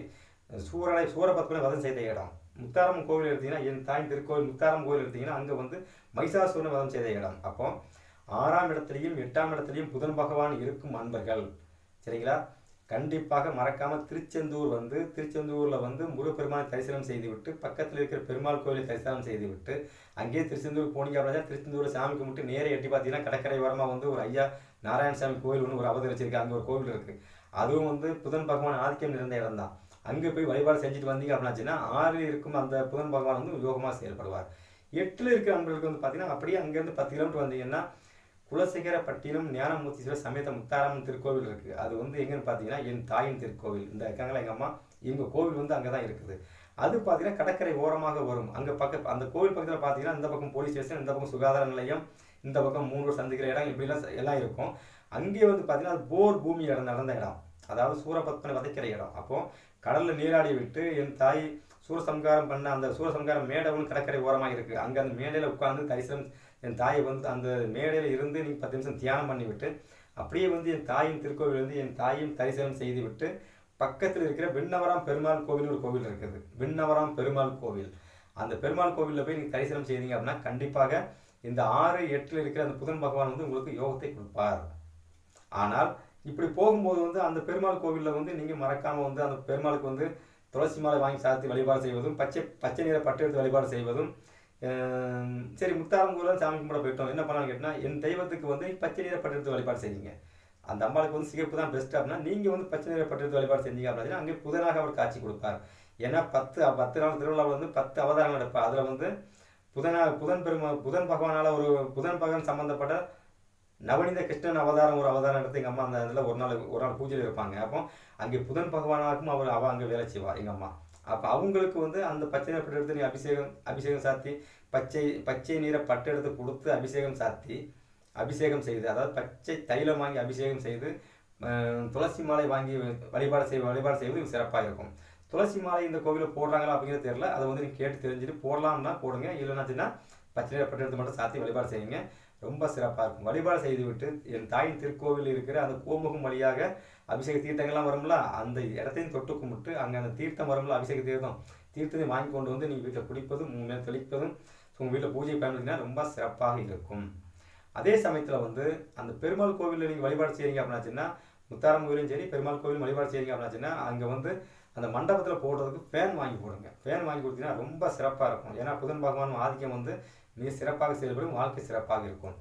சூரனை சூரபத்மனை வதம் செய்த இடம். முத்தாரம் கோவில் எடுத்தீங்கன்னா என் தாய் திருக்கோவில் முத்தாரம் கோவில் எடுத்தீங்கன்னா அங்கே வந்து மைசாசூரனை வதம் செய்த இடம். அப்போ ஆறாம் இடத்துலையும் எட்டாம் இடத்துலையும் புதன் பகவான் இருக்கும் அன்பர்கள். சரிங்களா? கண்டிப்பாக மறக்காமல் திருச்செந்தூர் வந்து திருச்செந்தூரில் வந்து முருகப்பெருமானை தரிசனம் செய்துவிட்டு பக்கத்தில் இருக்கிற பெருமாள் கோயிலை தரிசனம் செய்துவிட்டு அங்கேயே திருச்செந்தூர் போனீங்க அப்படின்னா திருச்செந்தூரில் சாமி கும்பிட்டு நேரே எட்டி பார்த்தீங்கன்னா கடற்கரை வரமாக வந்து ஒரு ஐயா நாராயணசாமி கோயில் ஒன்று ஒரு அவதரிச்சிருக்கு அங்கே ஒரு கோவில் இருக்குது அதுவும் வந்து புதன் பகவான் ஆதிக்கம் நிறைந்த இடம் தான் அங்கே போய் வழிபாடு செஞ்சுட்டு வந்தீங்க அப்படின்னாச்சுன்னா ஆறில் இருக்கும் அந்த புதன் பகவான் வந்து யோகமாக செயல்படுவார். எட்டில் இருக்கிற அன்பர்களுக்கு வந்து பார்த்தீங்கன்னா அப்படியே அங்கேருந்து பத்து கிலோமீட்டர் வந்தீங்கன்னா குலசேகரப்பட்டினம் ஞானமூர்த்தீஸ்வரர் சமேத முத்தாராமன் திருக்கோவில் இருக்குது அது வந்து எங்கேன்னு பார்த்தீங்கன்னா என் தாயின் திருக்கோவில். இந்த இருக்காங்களா எங்கள் அம்மா? எங்கள் கோவில் வந்து அங்கே தான் இருக்குது. அது பார்த்தீங்கன்னா கடற்கரை ஓரமாக வரும். அங்கே பக்க அந்த கோவில் பக்கத்தில் பார்த்தீங்கன்னா இந்த பக்கம் போலீஸ் ஸ்டேஷன் இந்த பக்கம் சுகாதார நிலையம் இந்த பக்கம் மூணு சந்திக்கிற இடம் இப்படிலாம் எல்லாம் இருக்கும். அங்கே வந்து பார்த்தீங்கன்னா அது போர் பூமி இடம் நடந்த இடம். அதாவது சூரபத்மனை வதைக்கிற இடம். அப்போ கடலில் நீராடி விட்டு என் தாய் சூரசம்காரம் பண்ண அந்த சூரசம்காரம் மேடை ஒன்று கடற்கரை ஓரமாக இருக்குது அங்கே அந்த மேடையில் உட்கார்ந்து தரிசனம் என் தாயை வந்து அந்த மேடையில் இருந்து நீ பத்து நிமிஷம் தியானம் பண்ணிவிட்டு அப்படியே வந்து என் தாயின் திருக்கோவில் வந்து என் தாயும் தரிசனம் செய்து விட்டு பக்கத்தில் இருக்கிற விண்ணவராம் பெருமாள் கோவில் ஒரு கோவில் இருக்குது. விண்ணவராம் பெருமாள் கோவில். அந்த பெருமாள் கோவிலில் போய் நீங்கள் தரிசனம் செய்தீங்க அப்படின்னா கண்டிப்பாக இந்த ஆறு எட்டில் இருக்கிற அந்த புதன் பகவான் வந்து உங்களுக்கு யோகத்தை கொடுப்பார். ஆனால் இப்படி போகும்போது வந்து அந்த பெருமாள் கோவிலில் வந்து நீங்கள் மறக்காமல் வந்து அந்த பெருமாளுக்கு வந்து துளசி மாலை வாங்கி சாத்தி வழிபாடு செய்வதும் பச்சை பச்சை நிற பட்டு எடுத்து வழிபாடு செய்வதும் சரி முத்தாரம்பூரில் சாமி கும்பிட போயிட்டோம். என்ன பண்ணலாம்னு கேட்டால் என் தெய்வத்துக்கு வந்து பச்சை நிற பட்டு எடுத்து வழிபாடு செய்வீங்க. அந்த அம்பாளுக்கு வந்து சிகப்பு தான் பெஸ்ட் அப்படின்னா நீங்கள் வந்து பச்சை நிற பட்டு எடுத்து வழிபாடு செஞ்சீங்க அப்படின்னா அங்கே புதனாக அவர் காட்சி கொடுப்பார். ஏன்னா பத்து பத்து நாள் திருவிழாவில் வந்து பத்து அவதாரங்கள் எடுப்பார். அதில் வந்து புதனாக புதன் பெருமா புதன் பகவானால் ஒரு புதன் பகவான் சம்மந்தப்பட்ட நவநீத கிருஷ்ணன் அவதாரம் ஒரு அவதாரம் எடுத்து எங்கள் அம்மா அந்த இதில் ஒரு நாள் ஒரு நாள் பூஜையில் இருப்பாங்க அப்போ அங்கே புதன் பகவானாக்கும் அவர் அவள் அங்கே வேலை செய்வாள் எங்கள் அம்மா. அப்போ அவங்களுக்கு வந்து அந்த பச்சை நிற பட்டு எடுத்து நீ அபிஷேகம் அபிஷேகம் சாத்தி பச்சை பச்சை நீரை பட்டு எடுத்து கொடுத்து அபிஷேகம் சாத்தி அபிஷேகம் செய்து அதாவது பச்சை தைலம் வாங்கி அபிஷேகம் செய்து துளசி மாலை வாங்கி வழிபாடு செய்ய வழிபாடு செய்வது சிறப்பாக இருக்கும். துளசி மாலை இந்த கோவிலில் போடுறாங்களா அப்படிங்கிறது தெரியல. அதை வந்து நீங்கள் கேட்டு தெரிஞ்சுட்டு போடலாம்னா போடுங்க. இல்லைன்னாச்சுன்னா பச்சை நிற பட்டு எடுத்து மட்டும் சாத்தி வழிபாடு செய்யுங்க. ரொம்ப சிறப்பாக இருக்கும். வழிபாடு செய்துவிட்டு என் தாயின் திருக்கோவில் இருக்கிற அந்த கோமுகம் வழியாக அபிஷேக தீர்த்தங்கள்லாம் வரும்ல அந்த இடத்தையும் தொட்டு கும்பிட்டு அங்கே அந்த தீர்த்தம் வரும்ல அபிஷேக தீர்த்தம் தீர்த்தத்தை வாங்கி கொண்டு வந்து நீங்கள் வீட்டில் குடிப்பதும் உங்கள் மேலே தெளிப்பதும் உங்கள் வீட்டில் பூஜை பயன்படுத்தினா ரொம்ப சிறப்பாக இருக்கும். அதே சமயத்தில் வந்து அந்த பெருமாள் கோவிலில் நீங்கள் வழிபாடு செய்கிறீங்க அப்படின்னாச்சுன்னா முத்தாரம் கோவிலும் சரி பெருமாள் கோவில் வழிபாடு செய்கிறீங்க அப்படின்னாச்சுன்னா அங்கே வந்து அந்த மண்டபத்தில் போடுறதுக்கு ஃபேன் வாங்கி போடுங்க. ஃபேன் வாங்கி கொடுத்தீங்கன்னா ரொம்ப சிறப்பாக இருக்கும். ஏன்னா புதன் பகவான் ஆதிக்கம் வந்து மிக சிறப்பாக செயல்படும் வாழ்க்கை சிறப்பாக இருக்கும்.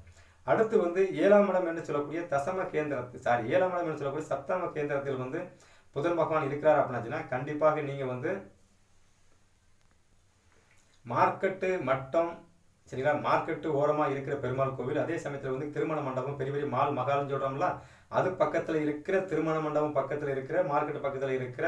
அடுத்து வந்து ஏழாம் இடம் என்று சொல்லக்கூடிய தசம கேந்திரத்தில் சாரி ஏழாம் இடம் என்று சொல்லக்கூடிய சப்தம கேந்திரத்தில் வந்து புதன் பகவான் இருக்கிறார் அப்படின்னாச்சுன்னா கண்டிப்பாக நீங்கள் வந்து மார்க்கெட்டு மட்டம் சரிங்களா? மார்க்கெட்டு ஓரமாக இருக்கிற பெருமாள் கோவில் அதே சமயத்தில் வந்து திருமண மண்டபம் பெரிய பெரிய மால் மகால்னு சொல்கிறோம்ல அது பக்கத்தில் இருக்கிற திருமண மண்டபம் பக்கத்தில் இருக்கிற மார்க்கெட் பக்கத்தில் இருக்கிற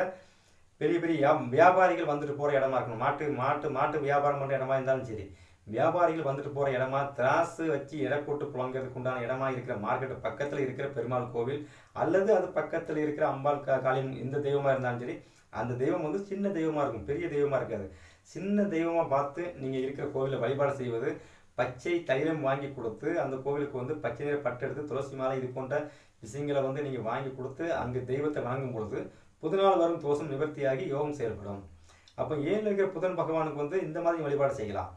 பெரிய பெரிய வியாபாரிகள் வந்துட்டு போகிற இடமா இருக்கணும். மாட்டு மாட்டு மாட்டு வியாபாரம் பண்ணுற இடமா இருந்தாலும் சரி. வியாபாரிகள் வந்துட்டு போகிற இடமா திராசு வச்சு இடம் போட்டு புழங்கிறதுக்கு உண்டான இடமா இருக்கிற மார்க்கெட்டு பக்கத்தில் இருக்கிற பெருமாள் கோவில் அல்லது அது பக்கத்தில் இருக்கிற அம்பாள் கா- காளியம் எந்த தெய்வமாக இருந்தாலும் சரி அந்த தெய்வம் வந்து சின்ன தெய்வமாக இருக்கும் பெரிய தெய்வமாக இருக்காது. சின்ன தெய்வமாக பார்த்து நீங்கள் இருக்கிற கோவிலை வழிபாடு செய்வது பச்சை தைலம் வாங்கி கொடுத்து அந்த கோவிலுக்கு வந்து பச்சை நிற பட்டு எடுத்து துளசி மாலை இது போன்ற விஷயங்களை வந்து நீங்கள் வாங்கி கொடுத்து அங்கே தெய்வத்தை வணங்கும் பொழுது புதுநாள் வரும் தோஷம் நிவர்த்தியாகி யோகம் செயல்படும். அப்போ ஏன் இருக்கிற புதன் பகவானுக்கு வந்து இந்த மாதிரி வழிபாடு செய்யலாம்?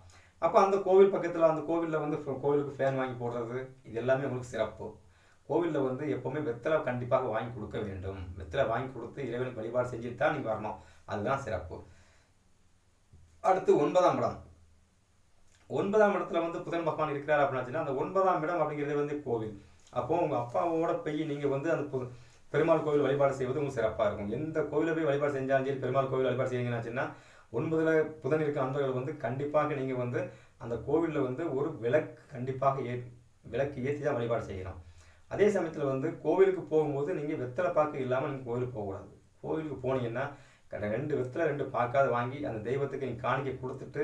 அப்போ அந்த கோவில் பக்கத்தில் அந்த கோவிலில் வந்து கோவிலுக்கு ஃபேன் வாங்கி போடுறது இது எல்லாமே உங்களுக்கு சிறப்பு. கோவிலில் வந்து எப்போவுமே வெத்தலை கண்டிப்பாக வாங்கி கொடுக்க வேண்டும். வெத்தலை வாங்கி கொடுத்து இறைவனுக்கு வழிபாடு செஞ்சுட்டு தான் நீங்கள் வரணும். அதுதான் சிறப்பு. அடுத்து ஒன்பதாம் இடம். ஒன்பதாம் இடத்துல வந்து புதன் பகவான் இருக்கிறார் அப்படின்னாச்சுன்னா அந்த ஒன்பதாம் இடம் அப்படிங்கிறது வந்து கோவில். அப்போது உங்கள் அப்பாவோட போய் நீங்கள் வந்து அந்த பெருமாள் கோவில் வழிபாடு செய்வது உங்களுக்கு சிறப்பாக இருக்கும். எந்த கோவிலை போய் வழிபாடு செஞ்சாலும் சரி பெருமாள் கோவில் வழிபாடு செய்யுங்கன்னாச்சுன்னா ஒன்பதுல புதன் இருக்க அன்பர்கள் வந்து கண்டிப்பாக நீங்கள் வந்து அந்த கோவிலில் வந்து ஒரு விளக்கு கண்டிப்பாக ஏ விளக்கு ஏற்றி தான் வழிபாடு செய்யணும் அதே சமயத்தில் வந்து கோவிலுக்கு போகும்போது நீங்கள் வெத்தலை பாக்கு இல்லாமல் நீங்கள் கோவிலுக்கு போகக்கூடாது. கோவிலுக்கு போனீங்கன்னா ரெண்டு வெத்தலை ரெண்டு பார்க்காத வாங்கி அந்த தெய்வத்துக்கு நீங்கள் காணிக்கை கொடுத்துட்டு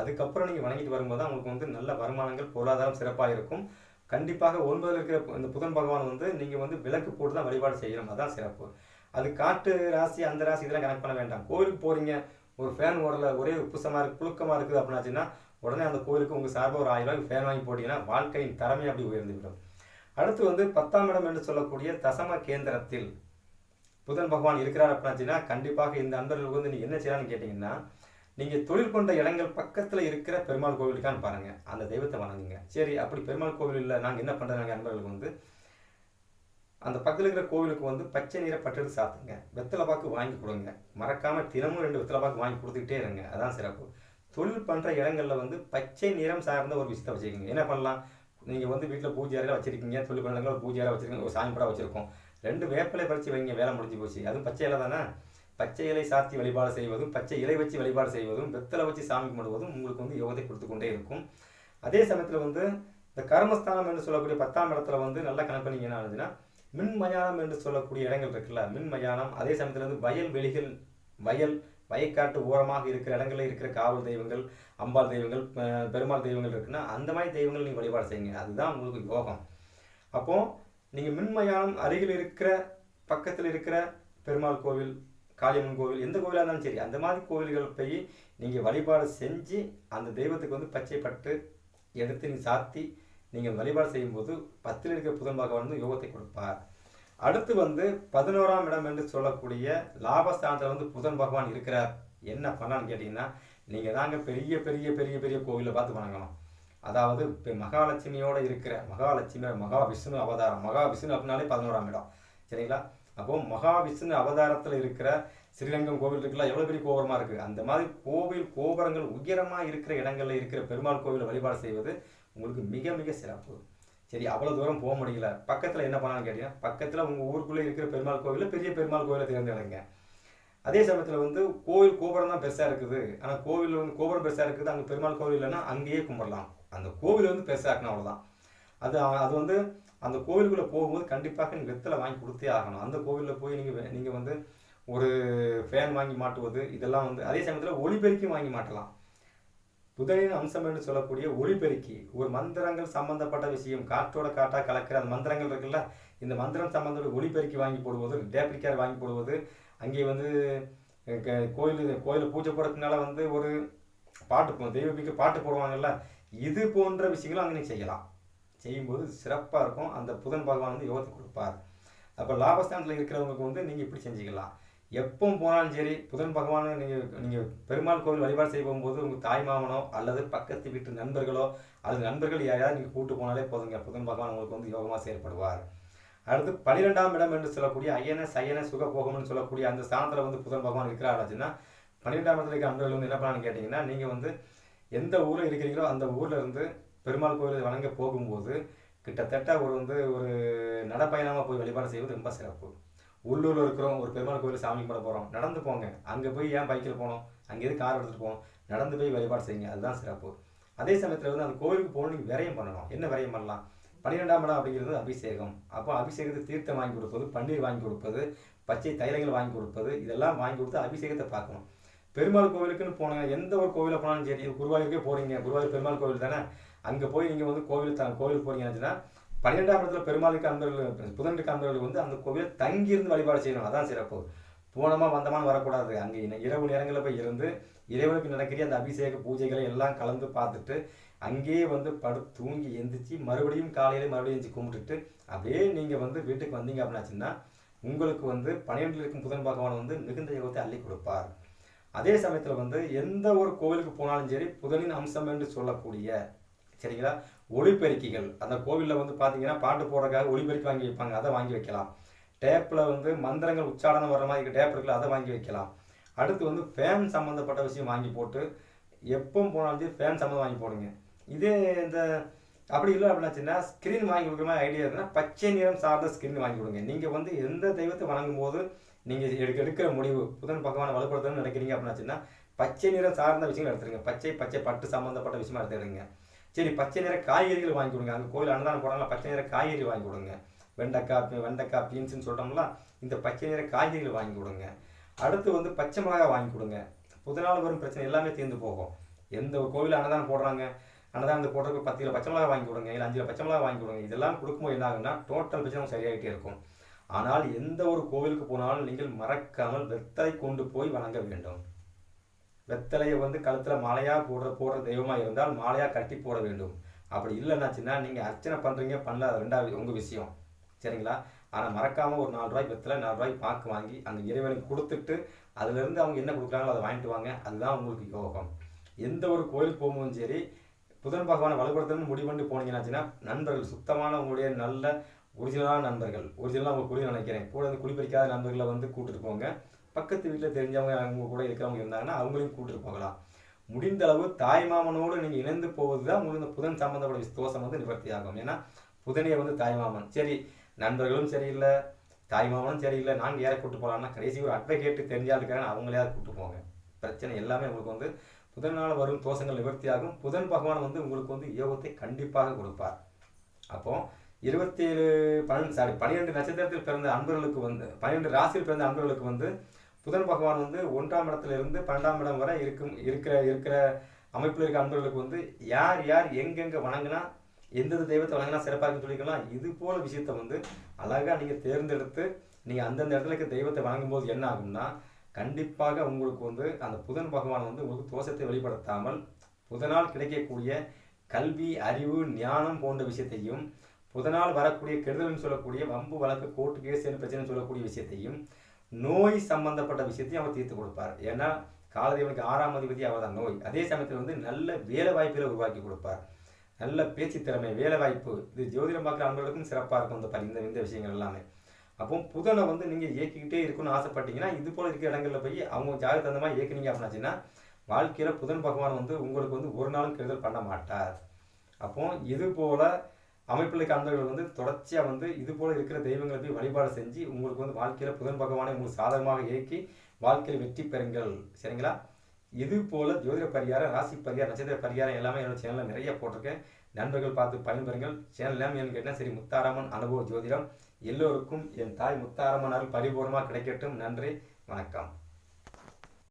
அதுக்கப்புறம் நீங்கள் வணங்கிட்டு வரும்போது தான் உங்களுக்கு வந்து நல்ல வருமானங்கள் பொருளாதாரம் சிறப்பாக இருக்கும். கண்டிப்பாக ஒன்பதில் இருக்கிற இந்த புதன் பகவான் வந்து நீங்கள் வந்து விளக்கு போட்டு தான் வழிபாடு செய்யணும். அதுதான் சிறப்பு. அது காட்டு ராசி அந்த ராசி இதெல்லாம் கனெக்ட் பண்ண வேண்டாம். கோவிலுக்கு போகிறீங்க ஒரு ஃபேன் ஓடல ஒரே உப்புசமாக இருக்குது புழுக்கமாக இருக்குது அப்படின்னாச்சுன்னா உடனே அந்த கோயிலுக்கு உங்கள் சார்பாக ஒரு ஆயிரம் ரூபாய்க்கு ஃபேன் வாங்கி போட்டிங்கன்னா வாழ்க்கையின் தரமே அப்படி உயர்ந்துவிடும். அடுத்து வந்து பத்தாம் இடம் என்று சொல்லக்கூடிய தசம கேந்திரத்தில் புதன் பகவான் இருக்கிறார் அப்படின்னாச்சுன்னா கண்டிப்பாக இந்த அன்பர்களுக்கு வந்து நீங்கள் என்ன செய்யலாம்னு கேட்டிங்கன்னா நீங்கள் தொழில் கொண்ட இடங்கள் பக்கத்தில் இருக்கிற பெருமாள் கோவிலுக்கான்னு பாருங்கள் அந்த தெய்வத்தை வணங்குங்க. சரி அப்படி பெருமாள் கோவில் இல்லை நாங்கள் என்ன பண்ணுறாங்க அன்பர்களுக்கு வந்து அந்த பக்கத்தில் இருக்கிற கோவிலுக்கு வந்து பச்சை நீரை பட்டெடுத்து சாத்துங்க. வெத்தலை பாக்கு வாங்கி கொடுங்க. மறக்காமல் தினமும் ரெண்டு வெத்தலை பாக்கு வாங்கி கொடுத்துக்கிட்டே இருங்க. அதான் சிறப்பு. தொழில் பண்ணுற இடங்களில் வந்து பச்சை நிறம் சார்ந்த ஒரு விஷயத்தை வச்சுருக்கீங்க. என்ன பண்ணலாம்? நீங்கள் வந்து வீட்டில் பூஜை அறையில் வச்சுருக்கீங்க தொழில் பண்ணுறவங்க ஒரு பூஜை அறை வச்சுருக்கீங்க ஒரு சாமி படம் வச்சுருக்கோம். ரெண்டு வேப்பிலை பறித்து வைங்க வேலை முடிஞ்சு போச்சு. அதுவும் பச்சை இலை தானே? பச்சை இலை சாத்தி வழிபாடு செய்வதும் பச்சை இலை வச்சு வழிபாடு செய்வதும் வெத்தலை வச்சு சாமி கும்பிடுவதும் உங்களுக்கு வந்து யோகத்தை கொடுத்து கொண்டே இருக்கும். அதே சமயத்தில் வந்து இந்த கர்மஸ்தானம் என்று சொல்லக்கூடிய பத்தாம் இடத்துல வந்து நல்லா கணக்கு பண்ணிங்க என்ன ஆகுதுன்னா மின் மயானம் என்று சொல்லக்கூடிய இடங்கள் இருக்குல்ல மின் மயானம் அதே சமயத்தில் வந்து வயல் வெளிகள் வயல் வயக்காட்டு ஓரமாக இருக்கிற இடங்களில் இருக்கிற காவல் தெய்வங்கள் அம்பாள் தெய்வங்கள் பெருமாள் தெய்வங்கள் இருக்குன்னா அந்த மாதிரி தெய்வங்கள் நீங்கள் வழிபாடு செய்யுங்க. அதுதான் உங்களுக்கு யோகம். அப்போது நீங்கள் மின்மயானம் அருகில் இருக்கிற பக்கத்தில் இருக்கிற பெருமாள் கோவில் காளியம்மன் கோவில் எந்த கோவிலாக இருந்தாலும் சரி அந்த மாதிரி கோவில்கள் போய் நீங்கள் வழிபாடு செஞ்சு அந்த தெய்வத்துக்கு வந்து பச்சைப்பட்டு எடுத்து நீங்கள் சாத்தி நீங்கள் வழிபாடு செய்யும்போது பத்தில் இருக்கிற புதன் பகவான் வந்து யோகத்தை கொடுப்பார். அடுத்து வந்து பதினோராம் இடம் என்று சொல்லக்கூடிய லாபஸ்தானத்தில் வந்து புதன் பகவான் இருக்கிறார். என்ன பண்ணலான்னு கேட்டிங்கன்னா நீங்கள் தாங்க பெரிய பெரிய பெரிய பெரிய கோவிலை பார்த்து வணங்கலாம் அதாவது இப்போ மகாலட்சுமியோடு இருக்கிற மகாலட்சுமி மகா விஷ்ணு அவதாரம் மகா விஷ்ணு அப்படின்னாலே பதினோராம் இடம். சரிங்களா? அப்போ மகா விஷ்ணு அவதாரத்தில் இருக்கிற ஸ்ரீரங்கம் கோவில் இருக்குல்ல எவ்வளோ பெரிய கோபுரமாக இருக்குது அந்த மாதிரி கோவில் கோபுரங்கள் உயரமாக இருக்கிற இடங்களில் இருக்கிற பெருமாள் கோவிலை வழிபாடு செய்வது உங்களுக்கு மிக மிக சிறப்பு. சரி அவ்வளோ தூரம் போக முடியல. பக்கத்தில் என்ன பண்ணலாம்னு கேட்டீங்கன்னா பக்கத்தில் உங்கள் ஊருக்குள்ளே இருக்கிற பெருமாள் கோவிலில் பெரிய பெருமாள் கோவிலை தேர்ந்தெடுங்க. அதே சமயத்தில் வந்து கோவில் கோபுரம் தான் பெருசாக இருக்குது. ஆனால் கோவில் வந்து கோபுரம் பெருசாக இருக்குது. அங்கே பெருமாள் கோவில் இல்லைன்னா அங்கேயே கும்பிடலாம். அந்த கோவில் வந்து பெருசாக இருக்கணும் அவ்வளோதான் அது அது வந்து அந்த கோவிலுக்குள்ளே போகும்போது கண்டிப்பாக நீங்கள் வெத்தலை வாங்கி கொடுத்தே ஆகணும். அந்த கோவிலில் போய் நீங்கள் நீங்கள் வந்து ஒரு ஃபேன் வாங்கி மாட்டுவது இதெல்லாம் வந்து அதே சமயத்தில் ஒளிபெருக்கி வாங்கி மாட்டலாம். புதனின் அம்சம் என்று சொல்லக்கூடிய ஒளிபெருக்கி ஒரு மந்திரங்கள் சம்பந்தப்பட்ட விஷயம் காற்றோட காட்டாக கலக்கிற அந்த மந்திரங்கள் இருக்குல்ல இந்த மந்திரம் சம்பந்தப்பட்ட ஒளிபெருக்கி வாங்கி போடுவது டேப்ரிக்கார் வாங்கி போடுவது அங்கே வந்து க- கோயில் கோயிலில் பூஜை போடுறதுனால வந்து ஒரு பாட்டு போ- தெய்வபிக்கு பாட்டு போடுவாங்கல்ல இது போன்ற விஷயங்களும் அங்கே நீங்கள் செய்யலாம். செய்யும்போது சிறப்பாக இருக்கும். அந்த புதன் பகவான் வந்து யோகத்தை கொடுப்பார். அப்போ லாபஸ்தானத்தில் இருக்கிறவங்களுக்கு வந்து நீங்கள் இப்படி செஞ்சுக்கலாம். எப்போ போனாலும் சரி புதன் பகவானை நீங்கள் நீங்கள் பெருமாள் கோவில் வழிபாடு செய்ய போகும்போது உங்கள் தாய் மாமனோ அல்லது பக்கத்து வீட்டு நண்பர்களோ அல்லது நண்பர்கள் யாரையாவது நீங்கள் கூட்டு போனாலே போதுங்க. புதன் பகவான் உங்களுக்கு வந்து யோகமாக செயல்படுவார். அடுத்து பன்னிரெண்டாம் இடம் என்று சொல்லக்கூடிய ஐயன சையன சுகபோகம்னு சொல்லக்கூடிய அந்த ஸ்தானத்தில் வந்து புதன் பகவான் இருக்கிறாருச்சுன்னா பன்னிரெண்டாம் இடத்துல இருக்கிற அன்பர்கள் வந்து என்ன பண்ணலான்னு கேட்டிங்கன்னா நீங்கள் வந்து எந்த ஊரில் இருக்கிறீங்களோ அந்த ஊரில் இருந்து பெருமாள் கோவில் வணங்க போகும்போது கிட்டத்தட்ட ஒரு வந்து ஒரு நடப்பயணமாக போய் வழிபாடு செய்வது ரொம்ப சிறப்பு. உள்ளூரில் இருக்கிறோம் ஒரு பெருமாள் கோயில் சாமி பண்ண போகிறோம் நடந்து போங்க. அங்கே போய் ஏன் பைக்கில் போனோம்? அங்கேருந்து கார் எடுத்துகிட்டு போகணும் நடந்து போய் வழிபாடு செய்யுங்க. அதுதான் சிறப்பு. அதே சமயத்தில் வந்து அந்த கோயிலுக்கு போகணும் நீங்கள் விரயம் பண்ணணும். என்ன விரயம் பண்ணலாம்? பன்னிரெண்டாம் இடம் அப்படிங்கிறது அபிஷேகம். அப்போ அபிஷேகத்தை தீர்த்தம் வாங்கி கொடுப்பது பன்னீர் வாங்கி கொடுப்பது பச்சை தைலங்கள் வாங்கி கொடுப்பது இதெல்லாம் வாங்கி கொடுத்து அபிஷேகத்தை பார்க்கணும். பெருமாள் கோவிலுக்குன்னு போனாங்க எந்த ஒரு கோவிலில் போனாலும் சரி குருவாயூருக்கே போகிறீங்க குருவாயூர் பெருமாள் கோவில் தானே? அங்கே போய் நீங்கள் வந்து கோவில் த கோவில் போறீங்கன்னா பன்னிரெண்டாம் இடத்துல பெருமாளுக்கு அன்பர்கள் புதனுக்கு அன்பர்கள் வந்து அந்த கோவிலை தங்கியிருந்து வழிபாடு செய்யணும். அதான் சிறப்பு. போனமா வந்தமான்னு வரக்கூடாது. அங்கே இரவு நேரங்களில் போய் இருந்து இறைவனுக்கு நடக்கிற அந்த அபிஷேக பூஜைகளை எல்லாம் கலந்து பார்த்துட்டு அங்கேயே வந்து படு தூங்கி எந்திரிச்சு மறுபடியும் காலையில மறுபடியும் எந்திரிச்சு கும்பிட்டுட்டு அப்படியே நீங்கள் வந்து வீட்டுக்கு வந்தீங்க அப்படின்னாச்சுன்னா உங்களுக்கு வந்து பன்னிரெண்டில் இருக்கும் புதன் பகவான் வந்து மிகுந்த யோகத்தை அள்ளி கொடுப்பார். அதே சமயத்தில் வந்து எந்த ஒரு கோவிலுக்கு போனாலும் சரி புதனின் அம்சம் என்று சொல்லக்கூடிய சரிங்களா? ஒளிபெருக்கிகள். அந்த கோவிலில் வந்து பார்த்தீங்கன்னா பாட்டு போடுறதுக்காக ஒளிபெருக்கி வாங்கி வைப்பாங்க. அதை வாங்கி வைக்கலாம். டேப்பில் வந்து மந்திரங்கள் உச்சாரணம் வர்ற மாதிரி டேப் இருக்குல்ல அதை வாங்கி வைக்கலாம். அடுத்து வந்து ஃபேன் சம்மந்தப்பட்ட விஷயம் வாங்கி போட்டு எப்போ போனாலும் ஃபேன் சம்மந்தம் வாங்கி போடுங்க. இதே இந்த அப்படி இல்லை அப்படின்னாச்சுன்னா ஸ்க்ரீன் வாங்கி கொடுக்குற மாதிரி ஐடியா இருக்குன்னா பச்சை நிறம் சார்ந்த ஸ்க்ரீன் வாங்கி கொடுங்க. நீங்கள் வந்து எந்த தெய்வத்தை வணங்கும் போது நீங்கள் எடுக்க எடுக்கிற முடிவு புதன் பகவானை வலுப்படுத்தணும்னு நினைக்கிறீங்க அப்படின்னாச்சுன்னா பச்சை நிறம் சார்ந்த விஷயங்கள் எடுத்துருங்க பச்சை பச்சை பட்டு சம்மந்தப்பட்ட விஷயமா எடுத்துடுங்க. சரி பச்சை நிற காய்கறிகள் வாங்கி கொடுங்க. அங்கே கோயில் அன்னதானம் போடாமல் பச்சை நிற காய்கறி வாங்கி கொடுங்க. வெண்டைக்காய் வெண்டைக்காய் பீன்ஸ்னு சொல்கிறோம்ல இந்த பச்சை நிற காய்கறிகள் வாங்கி கொடுங்க. அடுத்து வந்து பச்சை மிளகாய் வாங்கி கொடுங்க. புதனால் வரும் பிரச்சனை எல்லாமே தீர்ந்து போகும். எந்த ஒரு கோவில் அன்னதானம் போடுறாங்க? அன்னதானம் போடுறதுக்கு பத்து கிலோ பச்சை மிளகாய் வாங்கி கொடுங்க இல்லை அஞ்சு கிலோ பச்சை மிளகாய் வாங்கி கொடுங்க. இதெல்லாம் கொடுக்கும்போது என்ன ஆகுன்னா டோட்டல் பிரச்சனை சரியாகிட்டே இருக்கும். ஆனால் எந்த ஒரு கோவிலுக்கு போனாலும் நீங்கள் மறக்காமல் வெத்தலை கொண்டு போய் வணங்க வேண்டும். வெத்தலையை வந்து கழுத்தில் மாலையாக போடுற போடுற தெய்வமாக இருந்தால் மாலையாக கட்டி போட வேண்டும். அப்படி இல்லைன்னாச்சுன்னா நீங்கள் அர்ச்சனை பண்ணுறீங்க பண்ணல அது ரெண்டாவது உங்கள் விஷயம். சரிங்களா? ஆனால் மறக்காமல் ஒரு நாலு ரூபாய்க்கு வெத்தலை நாலு ரூபாய்க்கு பாக்கு வாங்கி அந்த இறைவனுக்கு கொடுத்துட்டு அதுலேருந்து அவங்க என்ன கொடுக்குறாங்களோ அதை வாங்கிட்டு வாங்க. அதுதான் உங்களுக்கு யோகம். எந்த ஒரு கோயிலுக்கு போகும்போதும் சரி புதன் பகவானை வலுப்படுத்தணும்னு முடிவு பண்ணி போனீங்கன்னாச்சுன்னா நண்பர்கள் சுத்தமான உங்களுடைய நல்ல ஒரிஜினலான நண்பர்கள் ஒரிஜினலாக உங்களுக்கு குடி நினைக்கிறேன். கூட வந்து குடிப்பறிக்காத நண்பர்களை வந்து கூப்பிட்டு போங்க. பக்கத்து வீட்டில் தெரிஞ்சவங்க அவங்க கூட இருக்கிறவங்க இருந்தாங்கன்னா அவங்களையும் கூப்பிட்டு போகலாம். முடிந்த அளவு தாய் மாமனோடு நீங்கள் இணைந்து போவது தான் உங்களுக்கு இந்த புதன் சம்பந்தப்பட்ட விஷ- தோஷம் வந்து நிவர்த்தி ஆகும் ஏன்னா புதனே வந்து தாய் மாமன். சரி நண்பர்களும் சரியில்லை தாய் மாமனும் சரியில்லை நாங்கள் யாரை கூட்டு போகலாம்னா கடைசி ஒரு அட்வொகேட்டு தெரிஞ்சா இருக்காங்க அவங்களே கூப்பிட்டு போங்க. பிரச்சனை எல்லாமே உங்களுக்கு வந்து புதனால் வரும் தோஷங்கள் நிவர்த்தியாகும். புதன் பகவான் வந்து உங்களுக்கு வந்து யோகத்தை கண்டிப்பாக கொடுப்பார். அப்போ இருபத்தி ஏழு பன்னெண்டு சாரி பன்னிரெண்டு நட்சத்திரத்தில் பிறந்த அன்பர்களுக்கு வந்து பன்னிரெண்டு ராசியில் பிறந்த அன்பர்களுக்கு வந்து புதன் பகவான் வந்து ஒன்றாம் இடத்துல இருந்து பன்னெண்டாம் இடம் வரை இருக்கும் இருக்கிற இருக்கிற அமைப்பில் இருக்க அன்பர்களுக்கு வந்து யார் யார் எங்கெங்கே வணங்கினா எந்தெந்த தெய்வத்தை வணங்கினா சிறப்பாக இருக்குன்னு சொல்லிக்கலாம் இது போல விஷயத்த வந்து அழகாக நீங்கள் தேர்ந்தெடுத்து நீங்கள் அந்தந்த இடத்துல இருக்க தெய்வத்தை வணங்கும்போது என்ன ஆகும்னா கண்டிப்பாக உங்களுக்கு வந்து அந்த புதன் பகவான் வந்து உங்களுக்கு தோஷத்தை வெளிப்படுத்தாமல் புதனால் கிடைக்கக்கூடிய கல்வி அறிவு ஞானம் போன்ற விஷயத்தையும் புதனால் வரக்கூடிய கெடுதல்னு சொல்லக்கூடிய வம்பு வழக்கு கோர்ட்டு கேஸ் பிரச்சனை சொல்லக்கூடிய விஷயத்தையும் நோய் சம்பந்தப்பட்ட விஷயத்தையும் அவர் தீர்த்து கொடுப்பார். ஏன்னா காலதேவனுக்கு ஆறாம் அதிபதி அவர் தான் நோய். அதே சமயத்தில் வந்து நல்ல வேலை வாய்ப்புகளை உருவாக்கி கொடுப்பார். நல்ல பேச்சு திறமை வேலை வாய்ப்பு இது ஜோதிடம் பார்க்குற அன்பர்களுக்கும் சிறப்பாக இருக்கும் இந்த பரி- இந்த இந்த விஷயங்கள் எல்லாமே. அப்போ புதனை வந்து நீங்கள் இயக்கிக்கிட்டே இருக்கணும்னு ஆசைப்பட்டீங்கன்னா இது போல இருக்கிற இடங்களில் போய் அவங்க ஜாதகத்துக்கு தகுந்த மாதிரி இயக்குனீங்க அப்படின்னாச்சுன்னா வாழ்க்கையில் புதன் பகவான் வந்து உங்களுக்கு வந்து ஒரு நாளும் கெடுதல் பண்ண மாட்டார். அப்போ இது போல அமைப்பில் இருக்க வந்து தொடர்ச்சியாக வந்து இது போல இருக்கிற தெய்வங்களை போய் வழிபாடு செஞ்சு உங்களுக்கு வந்து வாழ்க்கையில் புதன் பகவானை உங்களுக்கு சாதகமாக இயக்கி வாழ்க்கையில் வெற்றி பெறுங்கள். சரிங்களா? இது போல ஜோதிட பரிகாரம் ராசி பரிகாரம் நட்சத்திர பரிகாரம் எல்லாமே என்னோட சேனலில் நிறைய போட்டிருக்கேன். நண்பர்கள் பார்த்து பயன்பெறுங்கள். சேனல் எல்லாமே கேட்டால் சரி முத்தாராமன் அனுபவ ஜோதிடம். எல்லோருக்கும் என் தாய் முத்தாராமன் அருள் பரிபூர்ணமாக கிடைக்கட்டும். நன்றி. வணக்கம்.